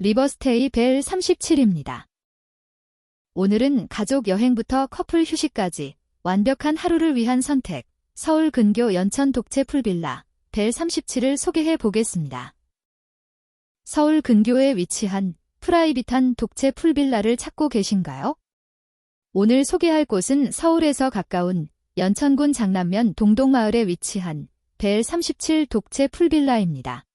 리버스테이 벨 37입니다. 오늘은 가족 여행부터 커플 휴식까지 완벽한 하루를 위한 선택, 서울 근교 연천 독채 풀빌라 벨 37을 소개해 보겠습니다. 서울 근교에 위치한 프라이빗한 독채 풀빌라를 찾고 계신가요? 오늘 소개할 곳은 서울에서 가까운 연천군 장남면 동동마을에 위치한 벨 37 독채 풀빌라입니다.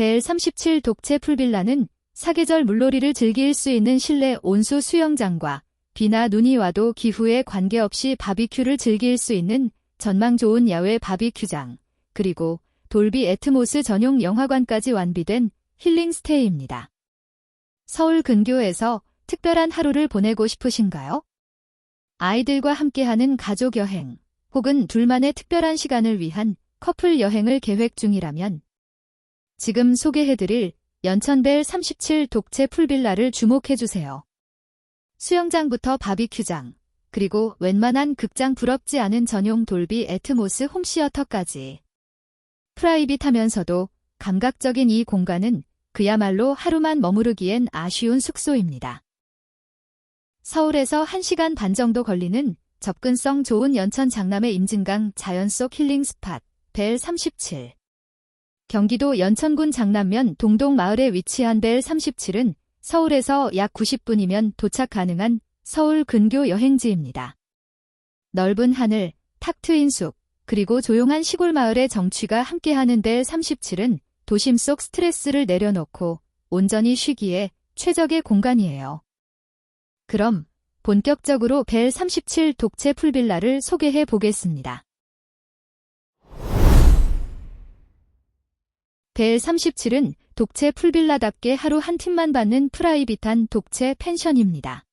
벨 37 독채 풀빌라는 사계절 물놀이를 즐길 수 있는 실내 온수 수영장과 비나 눈이 와도 기후에 관계없이 바비큐를 즐길 수 있는 전망 좋은 야외 바비큐장, 그리고 돌비 애트모스 전용 영화관까지 완비된 힐링 스테이입니다. 서울 근교에서 특별한 하루를 보내고 싶으신가요? 아이들과 함께하는 가족 여행, 혹은 둘만의 특별한 시간을 위한 커플 여행을 계획 중이라면 지금 소개해드릴 연천벨 37 독채 풀빌라를 주목해주세요. 수영장부터 바비큐장, 그리고 웬만한 극장 부럽지 않은 전용 돌비 애트모스 홈시어터까지. 프라이빗하면서도 감각적인 이 공간은 그야말로 하루만 머무르기엔 아쉬운 숙소입니다. 서울에서 1시간 반 정도 걸리는 접근성 좋은 연천 장남의 임진강 자연 속 힐링 스팟 벨 37. 경기도 연천군 장남면 동동 마을에 위치한 벨 37은 서울에서 약 90분이면 도착 가능한 서울 근교 여행지입니다. 넓은 하늘, 탁 트인 숲, 그리고 조용한 시골 마을의 정취가 함께하는 벨 37은 도심 속 스트레스를 내려놓고 온전히 쉬기에 최적의 공간이에요. 그럼 본격적으로 벨 37 독채 풀빌라를 소개해 보겠습니다. 벨 37은 독채 풀빌라답게 하루 한 팀만 받는 프라이빗한 독채 펜션입니다.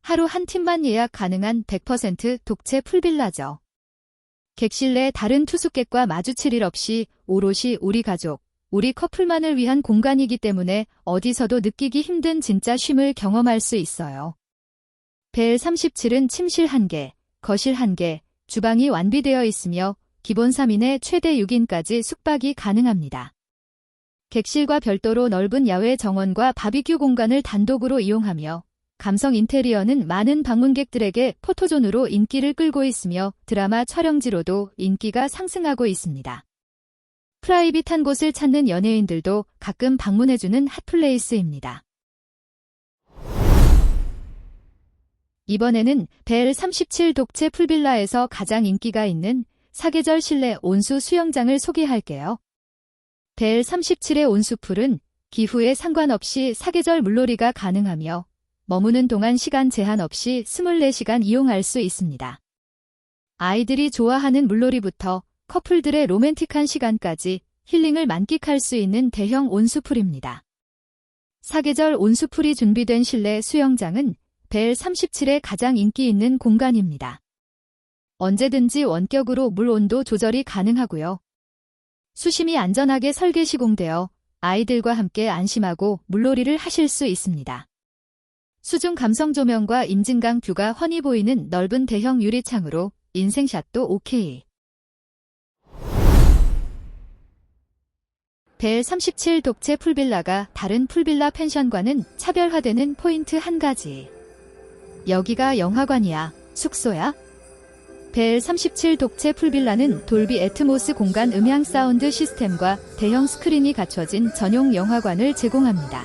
하루 한 팀만 예약 가능한 100% 독채 풀빌라죠. 객실 내 다른 투숙객과 마주칠 일 없이 오롯이 우리 가족, 우리 커플만을 위한 공간이기 때문에 어디서도 느끼기 힘든 진짜 쉼을 경험할 수 있어요. 벨 37은 침실 1개, 거실 1개, 주방이 완비되어 있으며 기본 3인에 최대 6인까지 숙박이 가능합니다. 객실과 별도로 넓은 야외 정원과 바비큐 공간을 단독으로 이용하며 감성 인테리어는 많은 방문객들에게 포토존으로 인기를 끌고 있으며 드라마 촬영지로도 인기가 상승하고 있습니다. 프라이빗한 곳을 찾는 연예인들도 가끔 방문해주는 핫플레이스입니다. 이번에는 벨 37 독채 풀빌라에서 가장 인기가 있는 사계절 실내 온수 수영장을 소개할게요. 벨 37의 온수풀은 기후에 상관없이 사계절 물놀이가 가능하며 머무는 동안 시간 제한 없이 24시간 이용할 수 있습니다. 아이들이 좋아하는 물놀이부터 커플들의 로맨틱한 시간까지 힐링을 만끽할 수 있는 대형 온수풀입니다. 사계절 온수풀이 준비된 실내 수영장은 벨 37의 가장 인기 있는 공간입니다. 언제든지 원격으로 물 온도 조절이 가능하고요. 수심이 안전하게 설계 시공되어 아이들과 함께 안심하고 물놀이를 하실 수 있습니다. 수중 감성 조명과 임진강 뷰가 훤히 보이는 넓은 대형 유리창으로 인생샷도 오케이. 벨 37 독채 풀빌라가 다른 풀빌라 펜션과는 차별화되는 포인트 한 가지. 여기가 영화관이야, 숙소야? 벨 37 독채 풀빌라는 돌비 애트모스 공간 음향 사운드 시스템과 대형 스크린이 갖춰진 전용 영화관을 제공합니다.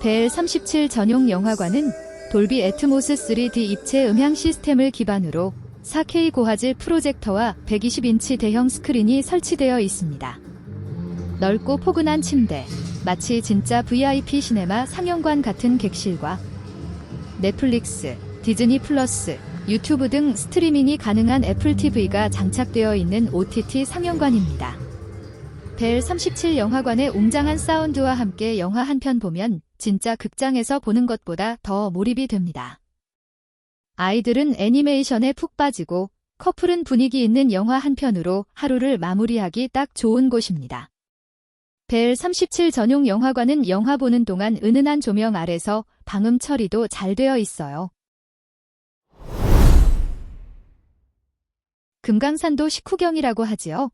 벨 37 전용 영화관은 돌비 애트모스 3D 입체 음향 시스템을 기반으로 4K 고화질 프로젝터와 120인치 대형 스크린이 설치되어 있습니다. 넓고 포근한 침대, 마치 진짜 VIP 시네마 상영관 같은 객실과 넷플릭스, 디즈니 플러스, 유튜브 등 스트리밍이 가능한 애플 TV가 장착되어 있는 OTT 상영관입니다. 벨 37 영화관의 웅장한 사운드와 함께 영화 한 편 보면 진짜 극장에서 보는 것보다 더 몰입이 됩니다. 아이들은 애니메이션에 푹 빠지고 커플은 분위기 있는 영화 한 편으로 하루를 마무리하기 딱 좋은 곳입니다. 벨 37 전용 영화관은 영화 보는 동안 은은한 조명 아래서 방음 처리도 잘 되어 있어요. 금강산도 식후경이라고 하지요.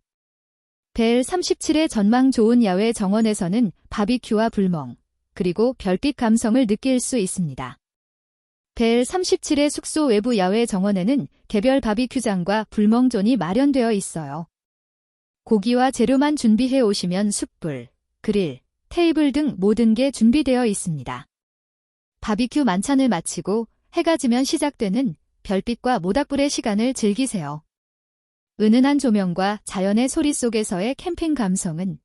벨 37의 전망 좋은 야외 정원에서는 바비큐와 불멍, 그리고 별빛 감성을 느낄 수 있습니다. 벨 37의 숙소 외부 야외 정원에는 개별 바비큐장과 불멍존이 마련되어 있어요. 고기와 재료만 준비해 오시면 숯불, 그릴, 테이블 등 모든 게 준비되어 있습니다. 바비큐 만찬을 마치고 해가 지면 시작되는 별빛과 모닥불의 시간을 즐기세요. 은은한 조명과 자연의 소리 속에서의 캠핑 감성은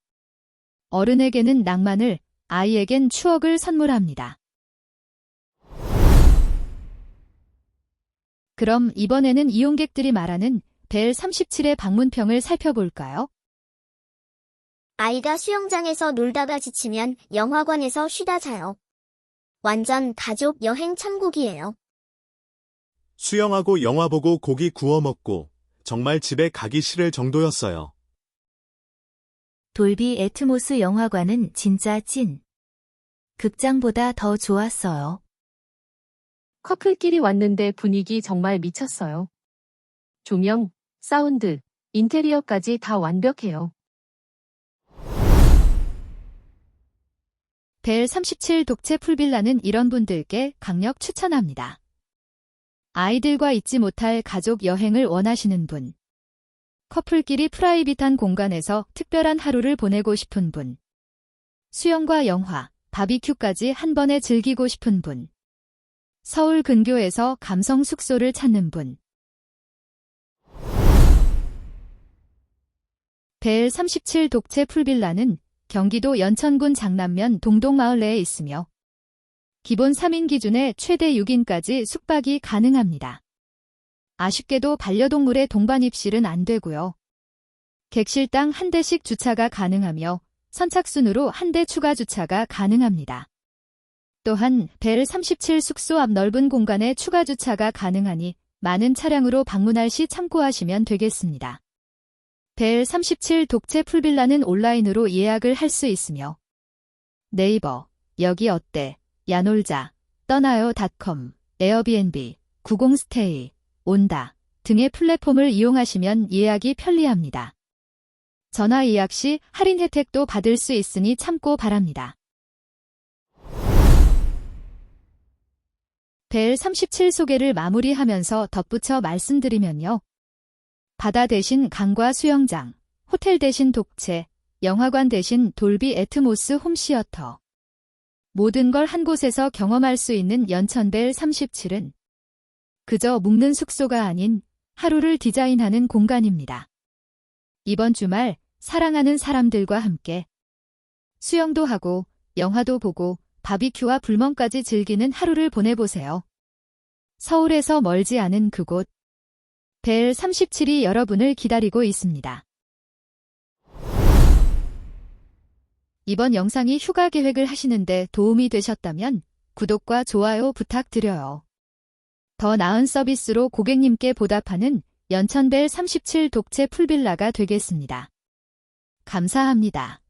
어른에게는 낭만을, 아이에겐 추억을 선물합니다. 그럼 이번에는 이용객들이 말하는 벨 37의 방문평을 살펴볼까요? 아이가 수영장에서 놀다가 지치면 영화관에서 쉬다 자요. 완전 가족 여행 천국이에요. 수영하고 영화 보고 고기 구워 먹고 정말 집에 가기 싫을 정도였어요. 돌비 애트모스 영화관은 진짜 찐. 극장보다 더 좋았어요. 커플끼리 왔는데 분위기 정말 미쳤어요. 조명, 사운드, 인테리어까지 다 완벽해요. 벨 37 독채 풀빌라는 이런 분들께 강력 추천합니다. 아이들과 잊지 못할 가족 여행을 원하시는 분. 커플끼리 프라이빗한 공간에서 특별한 하루를 보내고 싶은 분. 수영과 영화, 바비큐까지 한 번에 즐기고 싶은 분. 서울 근교에서 감성 숙소를 찾는 분. 벨 37 독채 풀빌라는 경기도 연천군 장남면 동동마을 내에 있으며 기본 3인 기준에 최대 6인까지 숙박이 가능합니다. 아쉽게도 반려동물의 동반 입실은 안 되고요. 객실당 한 대씩 주차가 가능하며 선착순으로 한 대 추가 주차가 가능합니다. 또한 벨 37 숙소 앞 넓은 공간에 추가 주차가 가능하니 많은 차량으로 방문할 시 참고하시면 되겠습니다. 벨 37 독채 풀빌라는 온라인으로 예약을 할 수 있으며 네이버, 여기 어때, 야놀자, 떠나요닷컴, 에어비앤비, 구공스테이, 온다 등의 플랫폼을 이용하시면 예약이 편리합니다. 전화 예약 시 할인 혜택도 받을 수 있으니 참고 바랍니다. 벨 37 소개를 마무리하면서 덧붙여 말씀드리면요. 바다 대신 강과 수영장, 호텔 대신 독채, 영화관 대신 돌비 애트모스 홈시어터. 모든 걸 한 곳에서 경험할 수 있는 연천벨 37은 그저 묵는 숙소가 아닌 하루를 디자인하는 공간입니다. 이번 주말 사랑하는 사람들과 함께 수영도 하고 영화도 보고 바비큐와 불멍까지 즐기는 하루를 보내보세요. 서울에서 멀지 않은 그곳 벨 37이 여러분을 기다리고 있습니다. 이번 영상이 휴가 계획을 하시는데 도움이 되셨다면 구독과 좋아요 부탁드려요. 더 나은 서비스로 고객님께 보답하는 연천벨 37 독채 풀빌라가 되겠습니다. 감사합니다.